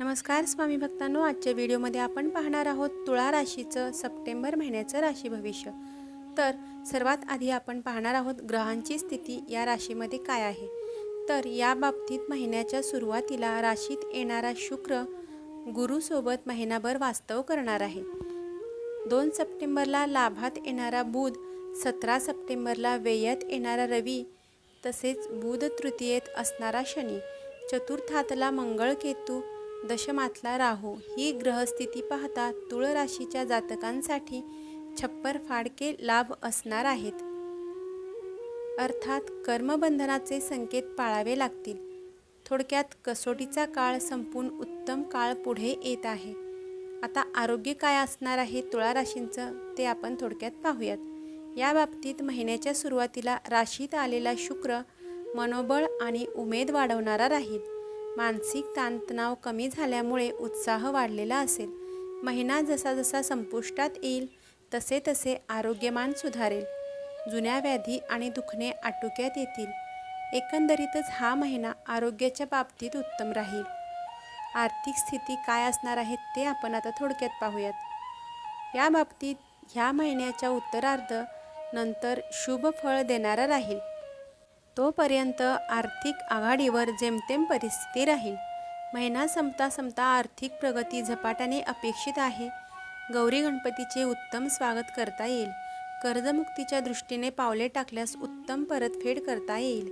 नमस्कार स्वामी भक्तांनो. आजच्या व्हिडिओमध्ये आपण पाहणार आहोत तुळा राशीचं सप्टेंबर महिन्याचं राशी भविष्य. तर सर्वात आधी आपण पाहणार आहोत ग्रहांची स्थिती या राशीमध्ये काय आहे. तर या बाबतीत महिन्याच्या सुरुवातीला राशीत येणारा शुक्र गुरुसोबत महिनाभर वास्तव करणार आहे. दोन सप्टेंबरला लाभात येणारा बुध सतरा सप्टेंबरला व्ययात येणारा रवी तसेच बुध तृतीयेत असणारा शनी. चतुर्थातला मंगळ केतू दशमातला राहू. ही ग्रहस्थिती पाहता तुळ राशीच्या जातकांसाठी छप्पर फाडके लाभ असणार आहेत. अर्थात कर्मबंधनाचे संकेत पाळावे लागतील. थोडक्यात कसोटीचा काळ संपून उत्तम काळ पुढे येत आहे. आता आरोग्य काय असणार आहे तुळा राशींचं ते आपण थोडक्यात पाहूयात. या बाबतीत महिन्याच्या सुरुवातीला राशीत आलेला शुक्र मनोबळ आणि उमेद वाढवणारा राहील. मानसिक ताणतणाव कमी झाल्यामुळे उत्साह वाढलेला असेल. महिना जसा जसा संपुष्टात येईल तसे तसे आरोग्यमान सुधारेल. जुन्या व्याधी आणि दुखणे आटोक्यात येतील. एकंदरीतच हा महिना आरोग्याच्या बाबतीत उत्तम राहील. आर्थिक स्थिती काय असणार आहे ते आपण आता थोडक्यात पाहूयात. या बाबतीत ह्या महिन्याच्या उत्तरार्ध नंतर शुभ फळ देणारा राहील. तोपर्यंत आर्थिक आघाडीवर जेमतेम परिस्थिती राहील. महिना संपता संपता आर्थिक प्रगती झपाट्याने अपेक्षित आहे. गौरी गणपतीचे उत्तम स्वागत करता येईल. कर्जमुक्तीच्या दृष्टीने पावले टाकल्यास उत्तम परतफेड करता येईल.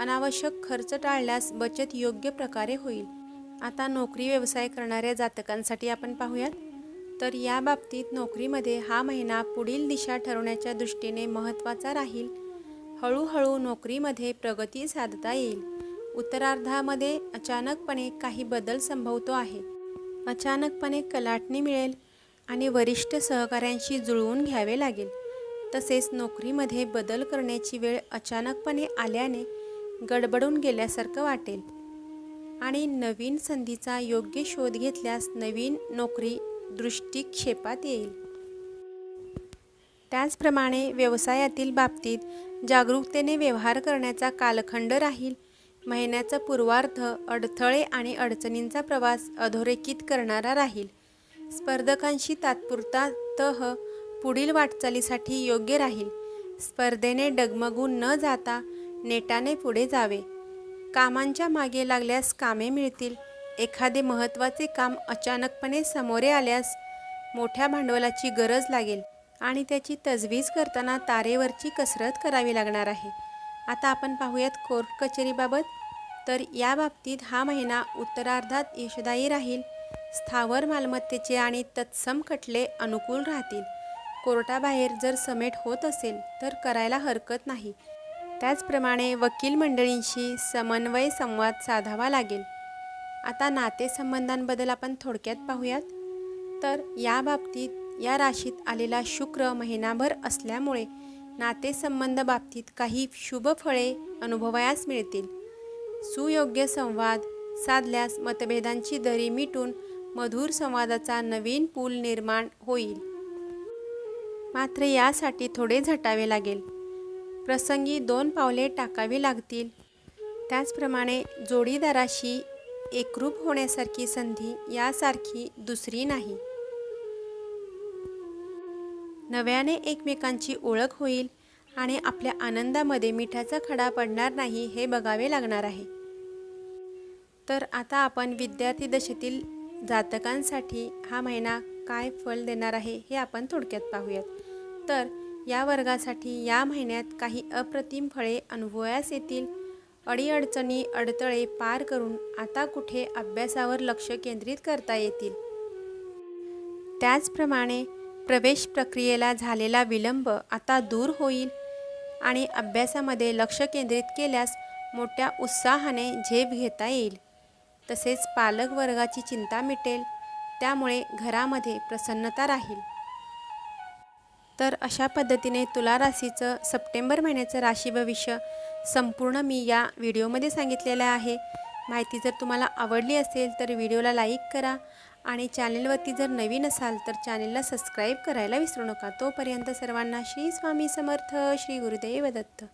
अनावश्यक खर्च टाळल्यास बचत योग्य प्रकारे होईल. आता नोकरी व्यवसाय करणाऱ्या जातकांसाठी आपण पाहूयात. तर या बाबतीत नोकरीमध्ये हा महिना पुढील दिशा ठरवण्याच्या दृष्टीने महत्त्वाचा राहील. हळूहळू नोकरीमध्ये प्रगती साधता येईल. उत्तरार्धामध्ये अचानकपणे काही बदल संभवतो आहे. अचानकपणे कलाटणी मिळेल आणि वरिष्ठ सहकाऱ्यांशी जुळवून घ्यावे लागेल. तसेच नोकरीमध्ये बदल करण्याची वेळ अचानकपणे आल्याने गडबडून गेल्यासारखं वाटेल. आणि नवीन संधीचा योग्य शोध घेतल्यास नवीन नोकरी दृष्टिक्षेपात येईल. त्याचप्रमाणे व्यवसायातील बाबतीत जागरूकतेने व्यवहार करण्याचा कालखंड राहील. महिन्याचा पूर्वार्ध अडथळे आणि अडचणींचा प्रवास अधोरेखित करणारा राहील. स्पर्धकांशी तात्पुरता तह पुढील वाटचालीसाठी योग्य राहील. स्पर्धेने डगमगून न जाता नेटाने पुढे जावे. कामांच्या मागे लागल्यास कामे मिळतील. एखादे महत्त्वाचे काम अचानकपणे समोरे आल्यास मोठ्या भांडवलाची गरज लागेल. आणि त्याची तजवीज करताना तारेवरची कसरत करावी लागणार आहे. आता आपण पाहूयात कोर्ट कचेरीबाबत. तर या बाबतीत हा महिना उत्तरार्धात यशदायी राहील. स्थावर मालमत्तेचे आणि तत्सम खटले अनुकूल राहतील. कोर्टाबाहेर जर समेट होत असेल तर करायला हरकत नाही. त्याचप्रमाणे वकील मंडळींशी समन्वय संवाद साधावा लागेल. आता नातेसंबंधांबद्दल आपण थोडक्यात पाहूयात. तर या बाबतीत या राशीत आलेला शुक्र महिनाभर असल्यामुळे नातेसंबंध बाबतीत काही शुभ फळे अनुभवायास मिळतील. सुयोग्य संवाद साधल्यास मतभेदांची दरी मिटून मधुर संवादाचा नवीन पूल निर्माण होईल. मात्र यासाठी थोडे झटावे लागेल. प्रसंगी दोन पावले टाकावी लागतील. त्याचप्रमाणे जोडीदाराशी एकरूप होण्यासारखी संधी यासारखी दुसरी नाही. नव्याने एकमेकांची ओळख होईल आणि आपल्या आनंदामध्ये मिठाचा खडा पडणार नाही हे बघावे लागणार आहे. तर आता आपण विद्यार्थी दशेतील जातकांसाठी हा महिना काय फल देणार आहे हे आपण थोडक्यात पाहूयात. तर या वर्गासाठी या महिन्यात काही अप्रतिम फळे अनुभवयास येतील. अडीअडचणी अडथळे पार करून आता कुठे अभ्यासावर लक्ष केंद्रित करता येतील? त्याचप्रमाणे प्रवेश प्रक्रियेला झालेला विलंब आता दूर होईल. आणि अभ्यासामध्ये लक्ष केंद्रित केल्यास मोठ्या उत्साहाने झेप घेता येईल. तसेच पालक वर्गाची चिंता मिटेल. त्यामुळे घरामध्ये प्रसन्नता राहील. तर अशा पद्धतीने तुला राशीचं सप्टेंबर महिन्याचं राशी भविष्य संपूर्ण मी या व्हिडिओमध्ये सांगितलेलं आहे. माहिती जर तुम्हाला आवडली असेल तर व्हिडिओला लाईक करा आणि चॅनेलवरती जर नवीन असाल तर चॅनेलला सबस्क्राईब करायला विसरू नका. तोपर्यंत सर्वांना श्री स्वामी समर्थ श्री गुरुदेव दत्त.